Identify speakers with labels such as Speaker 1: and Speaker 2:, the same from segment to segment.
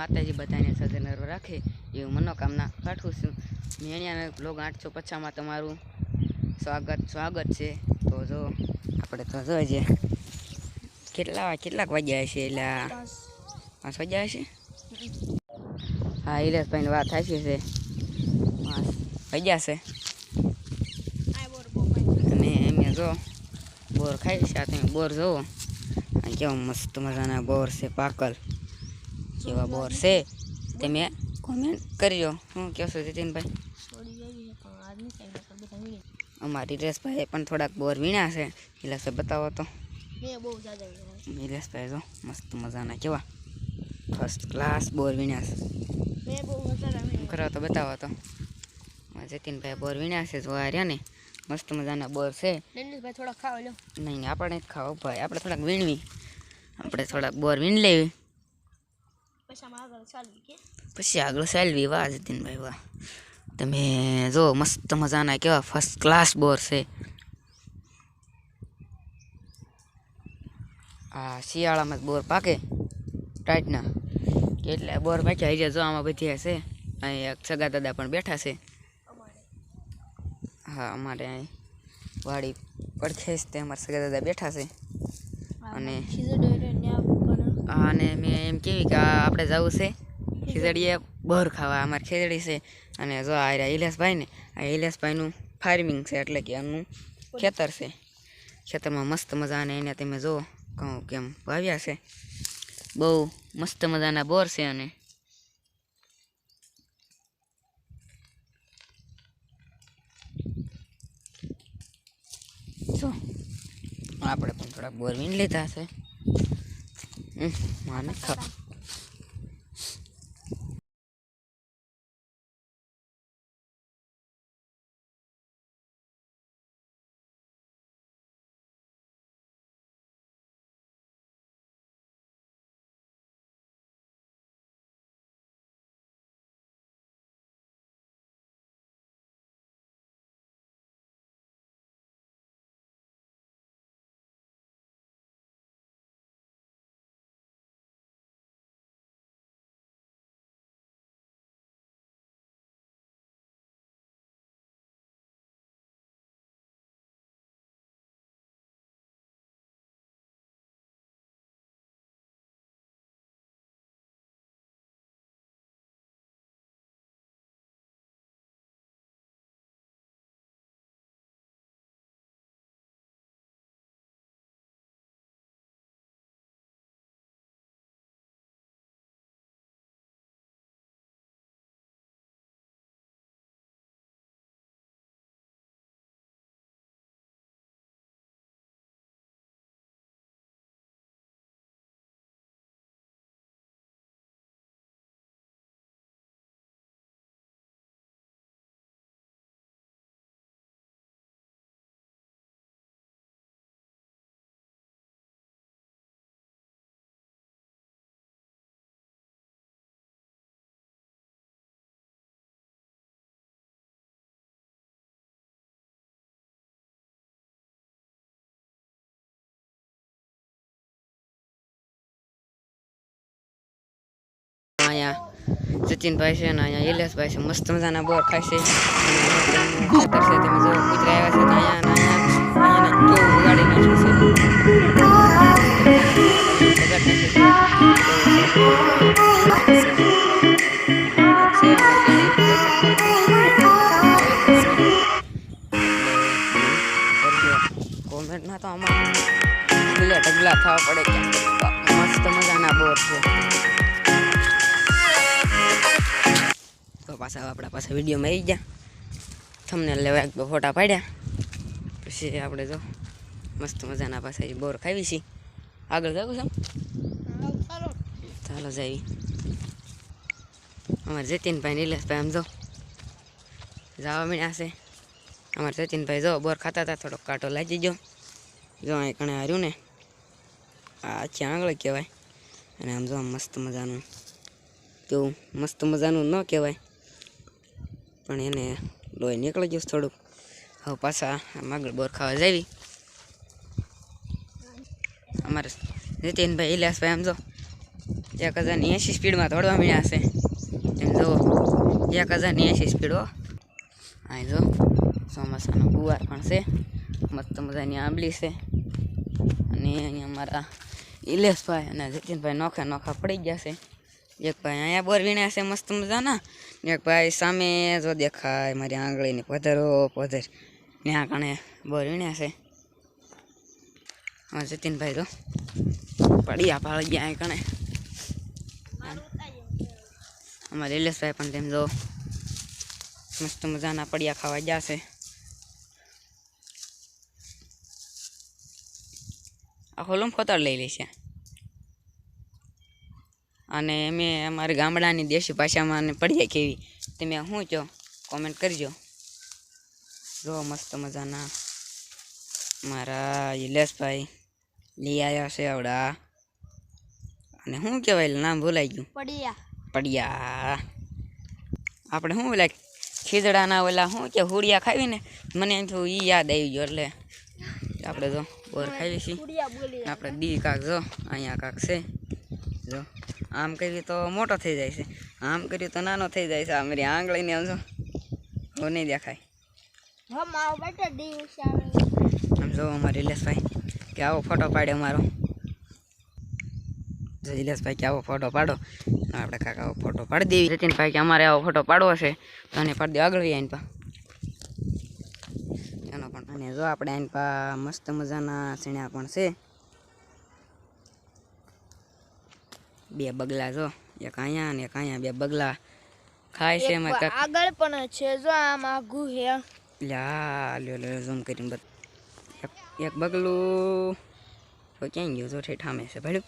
Speaker 1: માતાજી બધાને સજનરો રાખે એવું મનોકામના પાઠવું છું. મેણિયાને બ્લોગ આઠસો પછામાં તમારું સ્વાગત સ્વાગત છે. તો જો, આપણે તો જો જે કેટલા, કેટલાક વાગ્યા હશે એટલે પાંચ વાગ્યા હશે? હા હિલેશભાઈની વાત થાય છે. પાંચ વાગ્યા છે અને એમે જો, બોર ખાઈ છે તમે બોર કેવો કેવા મસ્ત મજાના બોર છે, પાકલ. કેવા બોર છે તમે કોમેન્ટ કરજો. હું કહો છો જીતિનભાઈ? અમારી રેસભાઈ પણ થોડાક બોર વીણ્યા છે. એટલે બતાવો તો. નિલેશભાઈ જો મસ્ત મજાના કેવા. ફર્સ્ટ ક્લાસ બોર વીણ્યા છે. કરો તો બતાવો તો. જતીનભાઈ બોર વીણ્યા છે જો આ રહ્યા ને. મસ્ત મજાના બોર છે. નહીં આપણે જ ખાવ ભાઈ આપણે થોડાક વીણવી. આપણે થોડાક બોર વીણ લેવી.
Speaker 2: પછી આગળ
Speaker 1: સેલ્વી વાહ જતીનભાઈ વાહ. તમે જો મસ્ત મજાના કેવા ફર્સ્ટ ક્લાસ બોર છે. આ શિયાળામાં બોર પાકે ટાઈટના. એટલે બોર પાક્યા હજી જો આમાં બધી હશે અહીં એક સગા દાદા પણ બેઠા છે. હા અમારે અહીં વાડી પડખે જ તે અમારા સગા દાદા બેઠા છે. અને હા, અને મેં એમ કેવી કે આપણે જવું છે ખીચડીએ બોર ખાવા, અમારે ખીચડી છે. અને જો આ રહ્યા ઇલેશભાઈ ને આ ઇલેશભાઈનું ફાર્મિંગ છે એટલે કે એમનું ખેતર છે. ખેતરમાં મસ્ત મજાને એને તમે જો કહું કેમ વાવ્યા છે. બહુ મસ્ત મજાના બોર છે અને જો, આપણે પણ થોડાક બોર વીણ લીધા છે. હમ, માને ખા સચિનભાઈ છે અને અહીંયા ઇલેશભાઈ છે મસ્ત મજાના બોર ખાય છે ખેતર છે તમે જો છે અહીંયા અહીંયા અહીંયા કેવું ઉગાડી તો આમાં ઢગલા થવા પડે પાછા આપણા પાસે વિડીયોમાં આવી ગયા. તમને લેવા એક ફોટા પાડ્યા. પછી આપણે જો મસ્ત મજાના એ બોર ખાવી છીએ આગળ જવું છે ચાલો જઈએ અમારે જતીનભાઈ નિલેશભાઈ આમ જો જવા મળ્યા છે. અમારે જતીનભાઈ જો બોર ખાતા હતા, થોડોક કાંટો લાગી ગયો. જો અહીં કણે હાર્યું ને. આ આખી આંગળ કહેવાય? અને આમ જો મસ્ત મજાનું, કેવું મસ્ત મજાનું ન કહેવાય. પણ એને લોહી નીકળી ગયું થોડુંક. હવે પાછા આમ આગળ બોર ખાવા જાવી. અમારે નીતિનભાઈ ઇલાસભાઈ આમ જો, એક હજારની એંશી સ્પીડમાં દોડવા મળ્યા છે. એમ જુઓ, એક હજારની એંશી સ્પીડ હો. અહીં જો, ચોમાસાનો ગુવાર પણ છે. મસ્ત મજાની આંબલી છે. અને અહીંયા અમારા ઇલેશભાઈ અને જતીનભાઈ નોખા નોખા પડી ગયા છે. એક ભાઈ અહીંયા બોર વીણ્યા છે, મસ્ત મજાના. એક ભાઈ સામે જો દેખાય, મારી આંગળીની પધરો, પધર. ત્યાં કણે બોર વીણ્યા છે. હા, જતીનભાઈ તો પડ્યા પાડી ગયા કણે. અમારે ઇલેશભાઈ પણ તેમ જો મસ્ત મજાના પડિયા ખાવા ગયા છે. આખો લમ ખોતર લઈ લે છે. અને અમે અમારા ગામડાની દેશી ભાષામાં પડી જાય કેવી. તમે શું છો? કોમેન્ટ કરજો. જો મસ્ત મજાના મારા ઇલેશભાઈ લઈ આવ્યા છે આવડા. અને શું કહેવાય નામ ભૂલાઈ ગયું.
Speaker 2: પડિયા.
Speaker 1: પડિયા. આપણે શું ઓલા ખીજડાના ઓલા શું કે હુડિયા ખાવી ને મને એમ થયું એ યાદ આવી ગયો એટલે આપણે જો બોર ખાવી છીએ આપણે દી કાક જો અહીંયા કાક છે. જો. આમ કર્યું તો મોટો થઈ જાય છે. આમ કર્યું તો નાનો થઈ જાય છે. આ મારી આંગળીને આમ જો. હો નહીં દેખાય. આમ જો અમારે ઇલેશભાઈ કે આવો ફોટો પાડે અમારો જો ઇલેશભાઈ કે આવો ફોટો પાડો. આપણે કાકા આવો ફોટો પાડી દેવી. જતીનભાઈ કે અમારે આવો ફોટો પાડવો છે. તો એને પાડી દે આગળ આઈન પા એનો પણ અને જો આપણે આઈન પા મસ્ત મજાના સીણ્યા પણ છે. બે બગલા જો એક અહીંયા ને એક અહીંયા બે બગલા. ખાય છે એમાં
Speaker 2: આગળ પણ છે જો આમ આઘું હે.
Speaker 1: લ્યા લ્યો લ્યો ઝૂમ કરીને બત એક એક બગલું. તો ક્યાંય ગયું? જો ઠેઠામે છે ભાઈ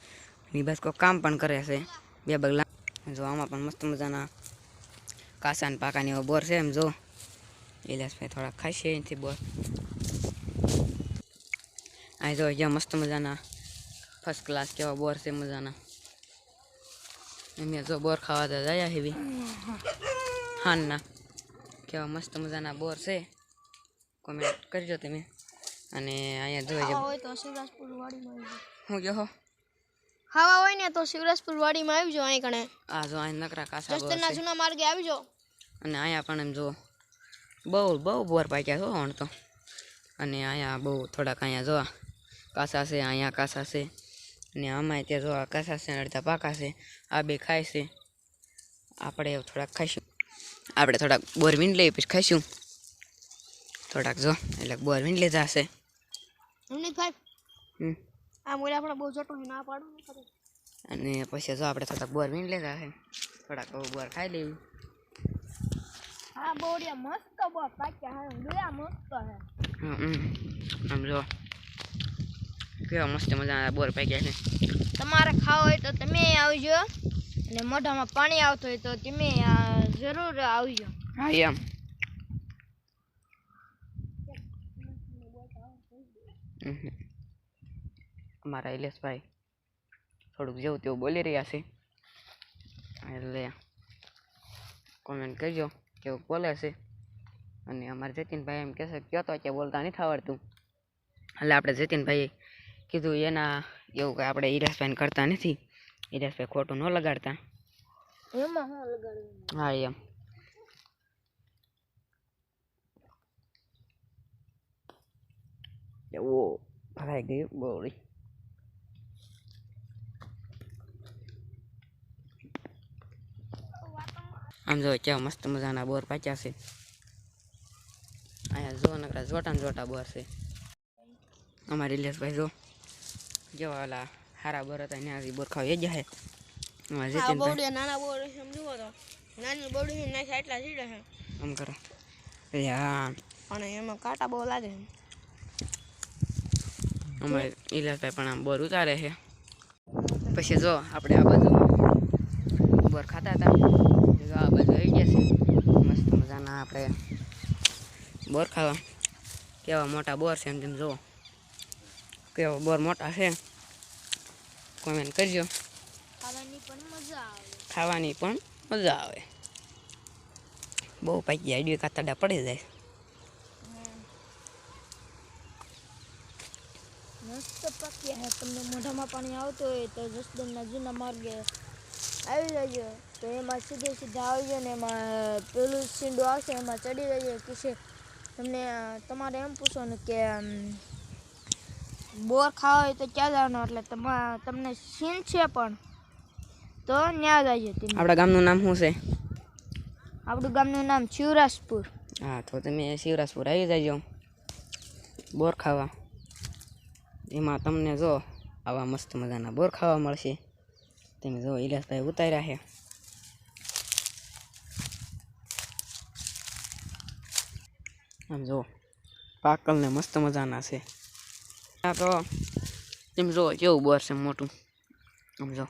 Speaker 1: ની બસ કોઈ કામ પણ કરે છે. બે બગલા. જો આમાં પણ મસ્ત મજાના કાસા ને પાકાની એવો બોર છે એમ જો. ઇલાસભાઈ થોડા ખાશે અહીંથી બોર. અહીં જો અહીંયા મસ્ત મજાના ફર્સ્ટ ક્લાસ કેવા બોર છે મજાના. એમ જો બોર ખાવા તો જાય હેવી હાનના. કેવા મસ્ત મજાના બોર છે. કોમેન્ટ કરજો તમે. અને અહીંયા જોઈ જાવ
Speaker 2: હોય તો શિવરાજપુર વાડીમાં
Speaker 1: હું જો હો?
Speaker 2: ખાવા હોય ને તો શિવરાજપુર વાડીમાં આવી જાઓ અહીં કણે.
Speaker 1: આ જો અહીં નકરા કાસા બોર
Speaker 2: જસ્ટરના જૂના માર્ગે આવી જાઓ.
Speaker 1: અને અહીંયા પણ એમ જો બહુ બહુ બોર પાક્યા છો હણ તો. અને અહીંયા બહુ થોડાક અહીંયા જોવા કાસા છે અહીંયા કાસા છે. અને આમાં ત્યાં જો આ કાસા છે અડધા પાકા છે. આ બે ખાય છે. આપણે થોડાક ખાઈશું. આપણે થોડાક બોરવીન લઈ પછી ખાઈશું. થોડાક જો એટલે બોર વીણ લીધા છે
Speaker 2: રમણીકભાઈ
Speaker 1: હમ.
Speaker 2: આ મોરે આપણે બહુ જટો ના પાડું
Speaker 1: અને પછી જો આપણે થોડાક બોરવીન લીધા છે થોડાક બોર ખાઈ લેવું
Speaker 2: હા બોરિયા મસ્ત પાક્યા હે ગયા મસ્ત હે.
Speaker 1: હમ હમ. આમ જો. કેવા મસ્ત મજાના બોર પાક્યા છે.
Speaker 2: તમારે ખાવા હોય તો તમે આવજો. અને મોઢામાં પાણી આવતું હોય તો તમે જરૂર આવજો.
Speaker 1: હા એમ. અમારા ઇલેશભાઈ થોડુંક જેવું તેવું બોલી રહ્યા છે. એટલે કોમેન્ટ કરજો કેવું બોલે છે. અને અમારા જતીનભાઈ એમ કહેશે કયો તો કે બોલતા નથી આવડતું. એટલે આપણે જતીનભાઈએ કીધું એના એવું કે આપણે ઈરાસભાઈને કરતા નથી. ઈરાસભાઈ ખોટું ન લગાડતા.
Speaker 2: હું
Speaker 1: એમ. ઓ ભરાઈ ગયું બોરી. આમ જો કેવા મસ્ત મજાના બોર પાચ્યા છે. અહીંયા જો નકરા જોટા ને જોટા બોર છે. અમારી ઇલિયાસભાઈ જો જેવા ઓલા હારા બોર હતા ત્યાં બોર ખાવા ગયા છે અમારા
Speaker 2: આ
Speaker 1: જતીનભાઈ
Speaker 2: બોડિયા નાના બોડ સમજવો તો. નાની બોડી નાખ્યા એટલા સીડે છે.
Speaker 1: આમ કરો. યા
Speaker 2: પણ એમાં કાંટા બહુ લાગે છે.
Speaker 1: અમારે ઇલાજભાઈ પણ આમ બોર ઉતારે છે. પછી જો આપણે આ બાજુ બોર ખાતા હતા. જો આ બાજુ આવી ગયા છે. મસ્ત મજાના આપણે બોર ખાવા. કેવા મોટા બોર છે એમ તેમ જુઓ. કેવા બોર મોટા છે. કોમેન્ટ કરજો.
Speaker 2: ખાવાની પણ મજા આવે.
Speaker 1: બહુ પાકી આઈડિયો કાતરડા પડી જાય.
Speaker 2: મસ્ત પાક્યા છે તમને મોઢામાં પાણી આવતું હોય તો જસદણના જૂના માર્ગે આવી જજો. તો એમાં સીધે સીધા આવજો ને એમાં પેલું સીંડું આવશે એમાં ચડી જજો. કિશે તમને તમારે એમ પૂછવાનું કે બોર ખાવા હોય તો ક્યાં જવાનું એટલે તમા તમને સીન છે પણ. તો ત્યાં જજો તમે.
Speaker 1: આપણા ગામનું નામ શું છે?
Speaker 2: આપણું ગામનું નામ શિવરાજપુર.
Speaker 1: હા તો તમે શિવરાજપુર આવી જજો. બોર ખાવા. એમાં તમને જો આવા મસ્ત મજાના બોર ખાવા મળશે. તમે જો ઇલાસભાઈ ઉતાર્યા છે. આમ જો પાકલ ને મસ્ત મજાના છે. આ તો એમ જો કેવું બોર છે મોટું. આમ જો.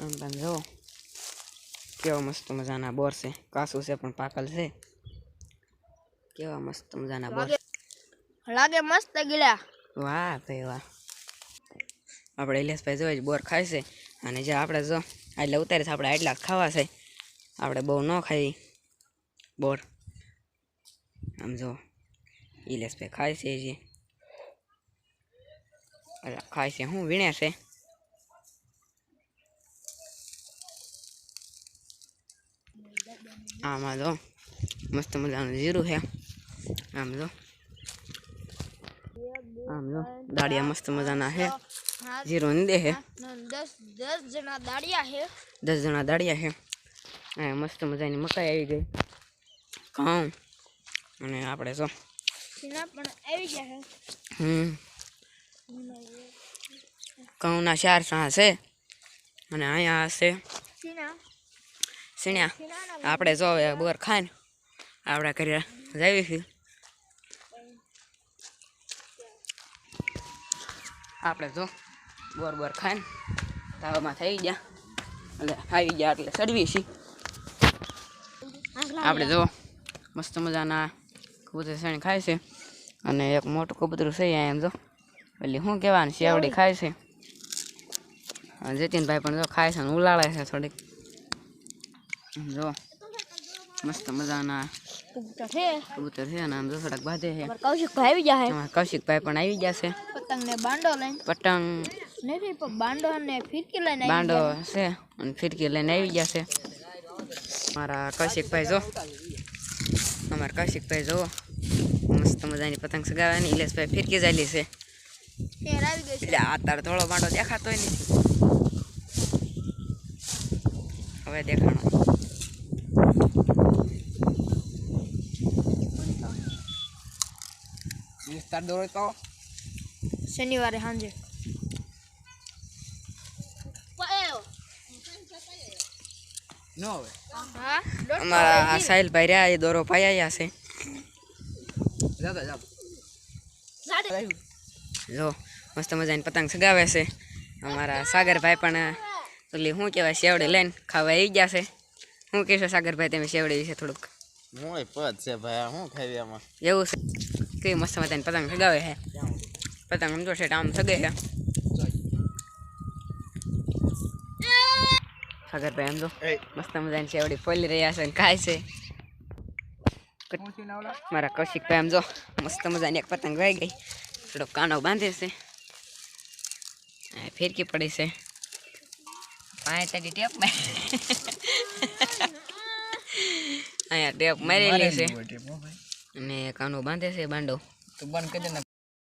Speaker 1: આમ તમે કેવા મસ્ત મજાના બોર છે. કાસું છે પણ પાકલ છે. કેવા મસ્ત મજાના બોર.
Speaker 2: લાગે લાગે મસ્ત ગીલા.
Speaker 1: વાહ ભાઈ વાહ. આપણે ઇલેશભાઈ જોઈએ બોર ખાય છે. અને જે આપણે જો એટલે ઉતારે છે, આપણે આટલા ખાવા છે. આપણે બહુ ન ખાઈ. બોર. આમ જો ઇલિયાસભાઈ ખાય છે જે એટલે ખાય છે. હું વીણે છે. આમાં જો મસ્ત મજાનું જીરું છે. આમ જો આમ જો દાડિયા મસ્ત મજાના છે. જીરું દે છે.
Speaker 2: દસ દસ જણા દાડિયા છે.
Speaker 1: દસ જણા દાળિયા છે. અને મસ્ત મજાની મકાઈ આવી ગઈ. ઘઉં. અને આપણે
Speaker 2: શું પણ આવી ગયા
Speaker 1: હમ.
Speaker 2: છે
Speaker 1: ઘઉંના ચાર સાહ છે. અને અહીંયા છે સીણ્યા આપણે જો બોર ખાઈને આપણે કરી જાવી છીએ. આપણે જો બોર બોર ખાઈને તાવામાં થઈ ગયા. એટલે આવી ગયા એટલે ચડવી છીએ. આપણે જો મસ્ત મજાના કબૂતર શેણ ખાય છે. અને એક મોટું કબૂતરું છે એમ જો. એટલે શું કહેવાનું શિયાવડી ખાય છે. જતીનભાઈ પણ જો ખાય છે અને ઉલાળે છે થોડીક. જો મસ્ત મજાના
Speaker 2: કબૂતર છે.
Speaker 1: કબૂતર છે અને આમ જો થોડાક બાંધે છે.
Speaker 2: કૌશિકભાઈ આવી છે.
Speaker 1: અમારા કૌશિકભાઈ પણ આવી છે.
Speaker 2: પતંગ ને બાંડો લઈને.
Speaker 1: પતંગ
Speaker 2: નથી પણ બાંડો અને ફિરકી લઈને
Speaker 1: બાંડો છે અને ફિરકી લઈને આવી છે. મારા કૌશિકભાઈ જો. અમારા કૌશિકભાઈ જો. મસ્ત મજાની પતંગ સગાવવાની. ઇલેશભાઈ ફિરકી ચાલી છે.
Speaker 2: ફેર આવી ગઈ છે.
Speaker 1: આ તાર થોડો બાંડો દેખાતોય નથી. હવે દેખાણો. વિસ્તાર દોરો તો
Speaker 2: શનિવારે સાંજે
Speaker 1: નો હવે
Speaker 2: હા
Speaker 1: અમારા આ સાહિલભાઈ રહ્યા એ દોરો પાયા છે જો મસ્ત મજાની પતંગ સગાવે છે અમારા સાગરભાઈ પણ એટલે શું કહેવાય શેવડી લઈને ખાવા આવી ગયા છે શું કહેશો સાગરભાઈ તમે શેવડી વિશે થોડુંક
Speaker 3: મોય પદ છે ભાઈ હું ખાવી આમાં
Speaker 1: એવું છે કેવી મસ્ત મજાની પતંગ સગાવે છે. પતંગ સમજો છે આમ સગે છે. સાગરભાઈ સમજો મસ્ત મજાની ચેવડી ફોલી રહ્યા છે ખાય છે. મારા કૌશિકભાઈ આમ જો મસ્ત મજાની એક પતંગ વાઈ ગઈ. થોડો કાનો બાંધે છે. ફેરકી પડી છે. પાંચ તારી ટેપ અહીંયા ટેપ મારેલી છે. અને કાનો બાંધે છે બાંડો.
Speaker 3: તો બંધ કરી ને